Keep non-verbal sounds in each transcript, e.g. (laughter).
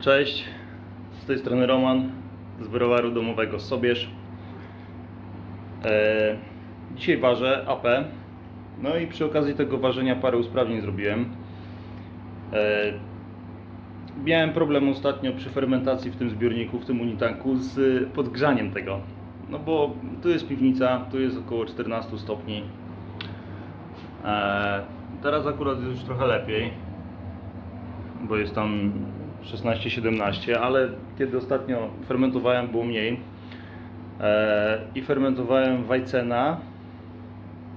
Cześć, z tej strony Roman z browaru domowego Sobierz. E, dzisiaj ważę AP. No i przy okazji tego ważenia parę usprawnień zrobiłem. E, miałem problem ostatnio przy fermentacji w tym zbiorniku, w tym unitanku z podgrzaniem tego. No bo tu jest piwnica, tu jest około 14 stopni. E, teraz akurat jest już trochę lepiej bo jest tam 16-17, ale kiedy ostatnio fermentowałem było mniej e, i fermentowałem Weizen'a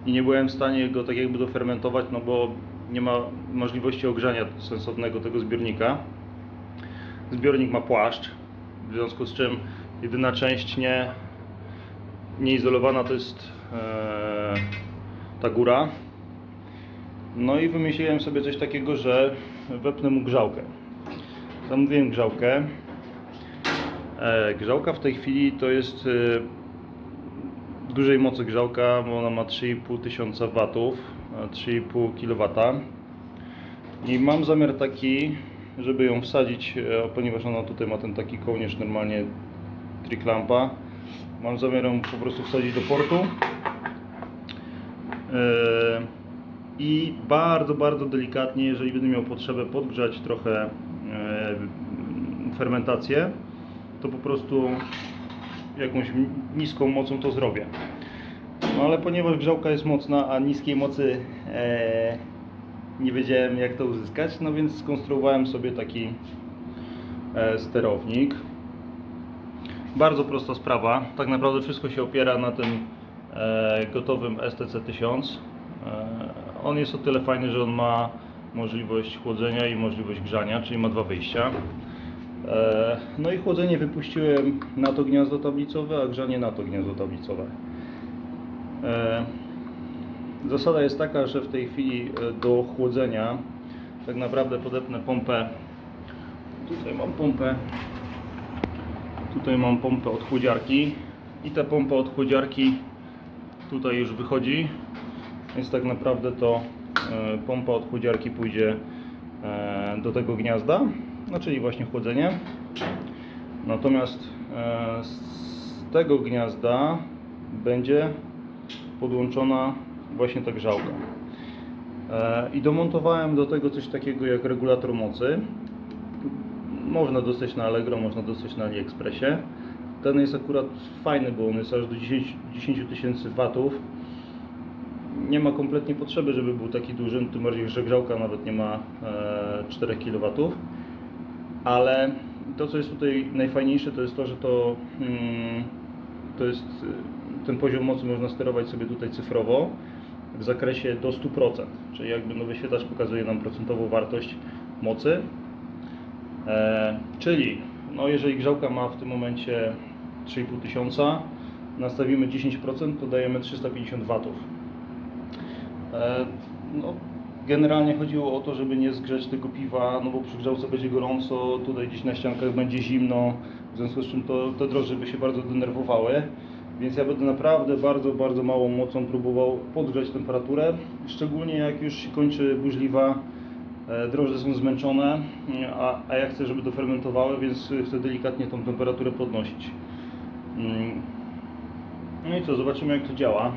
i nie byłem w stanie go tak jakby dofermentować, no bo nie ma możliwości ogrzania sensownego tego zbiornika. Zbiornik ma płaszcz, w związku z czym jedyna część nie, nieizolowana to jest e, ta góra, no i wymyśliłem sobie coś takiego, że wepnę mu grzałkę. Zamówiłem grzałkę. E, grzałka w tej chwili to jest e, dużej mocy grzałka, bo ona ma 3,5 tysiąca watów, e, 3,5 kW. I mam zamiar taki, żeby ją wsadzić, e, ponieważ ona tutaj ma ten taki kołnierz normalnie triklampa. Mam zamiar ją po prostu wsadzić do portu. I bardzo, bardzo delikatnie, jeżeli będę miał potrzebę podgrzać trochę fermentację, to po prostu jakąś niską mocą to zrobię. No ale ponieważ grzałka jest mocna, a niskiej mocy e, nie wiedziałem jak to uzyskać, no więc skonstruowałem sobie taki e, sterownik. Bardzo prosta sprawa. Tak naprawdę wszystko się opiera na tym e, gotowym STC 1000. E, on jest o tyle fajny, że on ma możliwość chłodzenia i możliwość grzania, czyli ma dwa wyjścia. E, no i chłodzenie wypuściłem na to gniazdo tablicowe, a grzanie na to gniazdo tablicowe. E, Zasada jest taka, że w tej chwili e, do chłodzenia tak naprawdę podepnę pompę. Tutaj mam pompę. Tutaj mam pompę od chłodziarki i ta pompa od chłodziarki tutaj już wychodzi więc tak naprawdę to pompa od chłodziarki pójdzie e, do tego gniazda, no czyli właśnie chłodzenie. Natomiast e, z tego gniazda będzie podłączona właśnie ta grzałka. I domontowałem do tego coś takiego jak regulator mocy. Można dostać na Allegro, można dostać na AliExpressie. Ten jest akurat fajny, bo on jest aż do 10 10 tysięcy watów nie ma kompletnie potrzeby, żeby był taki duży, tym bardziej, że grzałka nawet nie ma e, 4 kW. Ale to, co jest tutaj najfajniejsze, to jest to, że to, mm, to jest e, ten poziom mocy można sterować sobie tutaj cyfrowo w zakresie do 100%, czyli jakby no wyświetlacz pokazuje nam procentową wartość mocy. E, czyli no jeżeli grzałka ma w tym momencie 3,5 tysiąca, nastawimy 10%, to dajemy 350 watów. E, No, generalnie chodziło o to, żeby nie zgrzać tego piwa, no bo przy grzałce będzie gorąco, tutaj gdzieś na ściankach będzie zimno, w związku z czym to, te drożdże by się bardzo denerwowały. Więc ja będę naprawdę bardzo, bardzo małą mocą próbował podgrzać temperaturę, szczególnie jak już się kończy burzliwa, e, drożdże są zmęczone, a, a ja chcę, żeby dofermentowały, więc chcę delikatnie tą temperaturę podnosić. Mm. No i co, zobaczymy jak to działa.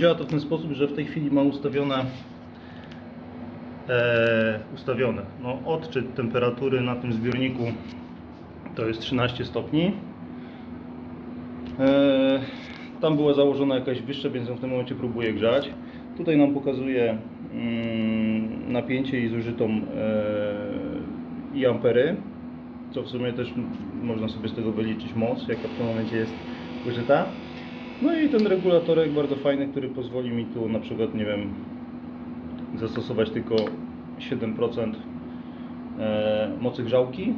Działa to w ten sposób, że w tej chwili ma ustawione e, ustawione no, odczyt temperatury na tym zbiorniku to jest 13 stopni. E, tam była założona jakaś wyższa, więc ją w tym momencie próbuję grzać. Tutaj nam pokazuje mm, napięcie i zużytą e, i ampery, co w sumie też można sobie z tego wyliczyć moc, jaka w tym momencie jest użyta. No i ten regulatorek bardzo fajny, który pozwoli mi tu na przykład, nie wiem, zastosować tylko 7% e, mocy grzałki.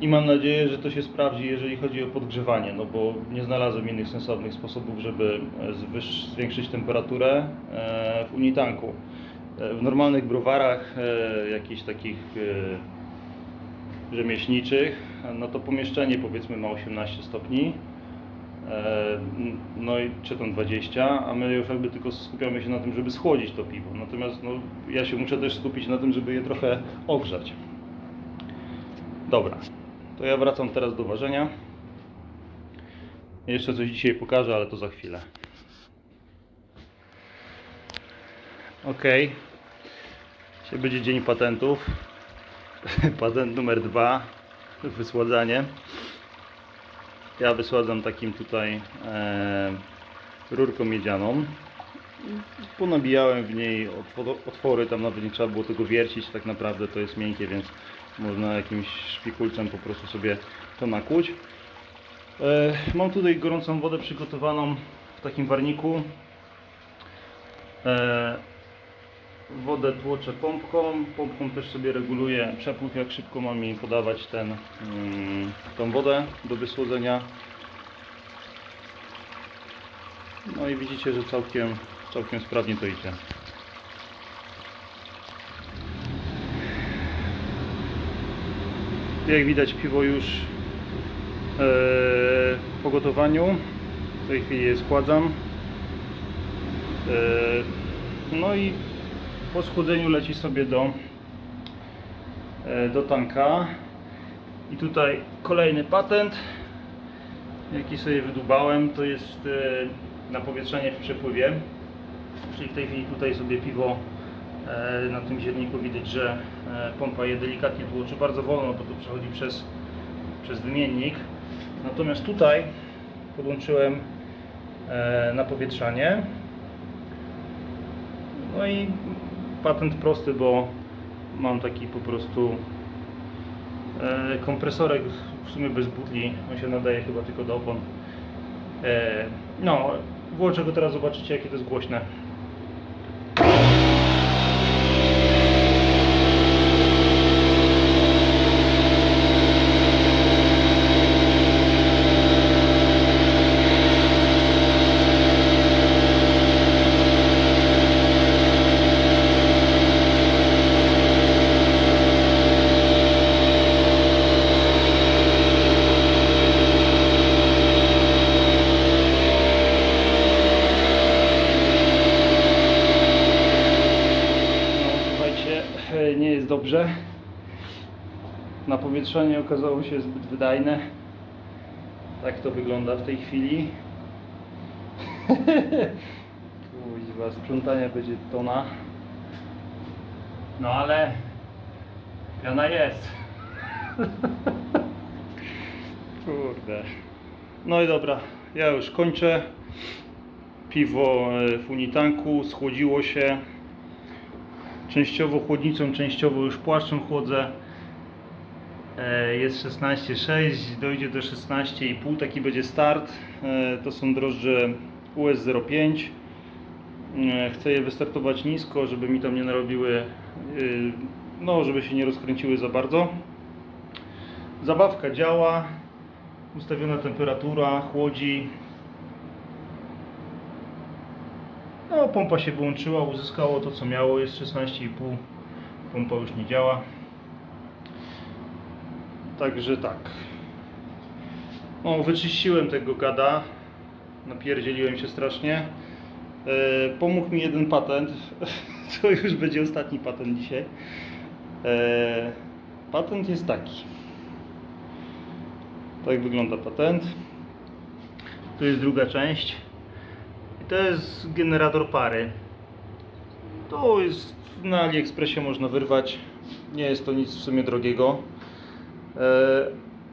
I mam nadzieję, że to się sprawdzi, jeżeli chodzi o podgrzewanie, no bo nie znalazłem innych sensownych sposobów, żeby e, zwiększyć temperaturę e, w unitanku. W normalnych browarach, jakichś takich rzemieślniczych, no to pomieszczenie powiedzmy ma 18 stopni, E, No i czy tam 20, a my już jakby tylko skupiamy się na tym, żeby schłodzić to piwo. Natomiast no, ja się muszę też skupić na tym, żeby je trochę ogrzać. Dobra, to ja wracam teraz do ważenia. Jeszcze coś dzisiaj pokażę, ale to za chwilę. Ok. Dzisiaj będzie dzień patentów. (laughs) Patent numer dwa. Wysładzanie. Ja wysładzam takim tutaj e, rurką miedzianą. Ponabijałem w niej otwo- otwory, tam nawet nie trzeba było tego wiercić, tak naprawdę to jest miękkie, więc można jakimś szpikulcem po prostu sobie to nakłuć. E, mam tutaj gorącą wodę przygotowaną w takim warniku. E, wodę tłoczę pompką. Pompką też sobie reguluję przepływ, jak szybko mam mi podawać ten, mm, tą wodę do wysłodzenia. No i widzicie, że całkiem, całkiem sprawnie to idzie. Jak widać piwo już e, po gotowaniu. W tej chwili je schładzam. E, no i po schłodzeniu leci sobie do, e, do tanka. I tutaj kolejny patent, jaki sobie wydubałem, to jest e, napowietrzenie w przepływie. Czyli w tej chwili tutaj sobie piwo e, na tym zierniku widać, że pompa je delikatnie tłoczy, bardzo wolno, bo to przechodzi przez, przez wymiennik. Natomiast tutaj podłączyłem napowietrzanie. No i patent prosty, bo mam taki po prostu e, kompresorek w sumie bez butli, on się nadaje chyba tylko do opon. E, no, włączę go teraz, zobaczycie jakie to jest głośne. No, słuchajcie, e, nie jest dobrze. Napowietrzenie okazało się zbyt wydajne. Tak to wygląda w tej chwili. (laughs) Kuźwa, sprzątania będzie tona. No ale piana jest. (laughs) Kurde. No i dobra, ja już kończę. Piwo e, w unitanku schłodziło się częściowo chłodnicą, częściowo już płaszczem chłodzę. E, Jest 16,6, dojdzie do 16,5, taki będzie start. E, To są drożdże US05. E, Chcę je wystartować nisko, żeby mi tam nie narobiły, no żeby się nie rozkręciły za bardzo. Zabawka działa, ustawiona temperatura, chłodzi. No, pompa się wyłączyła, uzyskało to co miało, jest 16,5. Pompa już nie działa. Także tak. O, wyczyściłem tego gada. Napierdzieliłem się strasznie. E, pomógł mi jeden patent. (laughs) To już będzie ostatni patent dzisiaj. E, patent jest taki. Tak wygląda patent. Tu jest druga część. To jest generator pary. To jest na AliExpressie można wyrwać. Nie jest to nic w sumie drogiego. E,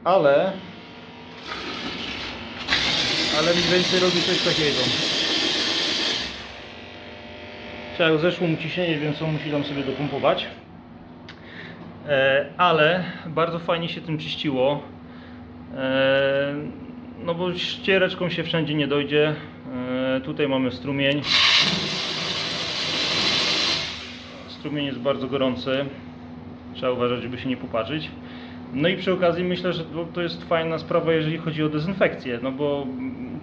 ale ale mniej więcej robi coś takiego. Trzeba zeszło mu ciśnienie, więc on musi tam sobie dopompować. E, ale bardzo fajnie się tym czyściło. E, no bo ściereczką się wszędzie nie dojdzie. Tutaj mamy strumień. Strumień jest bardzo gorący. Trzeba uważać, żeby się nie poparzyć. No i przy okazji myślę, że to- jest fajna sprawa, jeżeli chodzi o dezynfekcję, no bo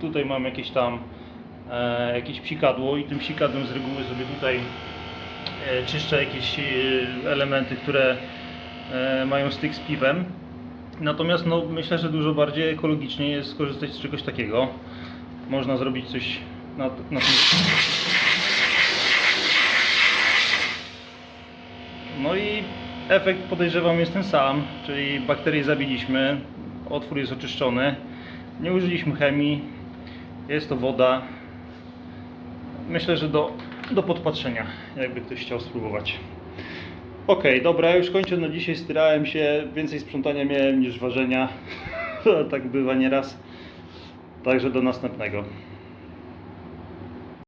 tutaj mam jakieś tam e, jakieś psikadło i tym psikadłem z reguły sobie tutaj e, czyszczę jakieś e, elementy, które e, mają styk z piwem. Natomiast no, myślę, że dużo bardziej ekologicznie jest skorzystać z czegoś takiego. można zrobić coś na, na tym. No i efekt podejrzewam jest ten sam, czyli bakterie zabiliśmy, otwór jest oczyszczony, nie użyliśmy chemii, jest to woda. Myślę, że do, do podpatrzenia, jakby ktoś chciał spróbować. Okej, dobra, już kończę na dzisiaj. Styrałem się, więcej sprzątania miałem niż ważenia. (laughs) tak bywa nieraz. Także do następnego.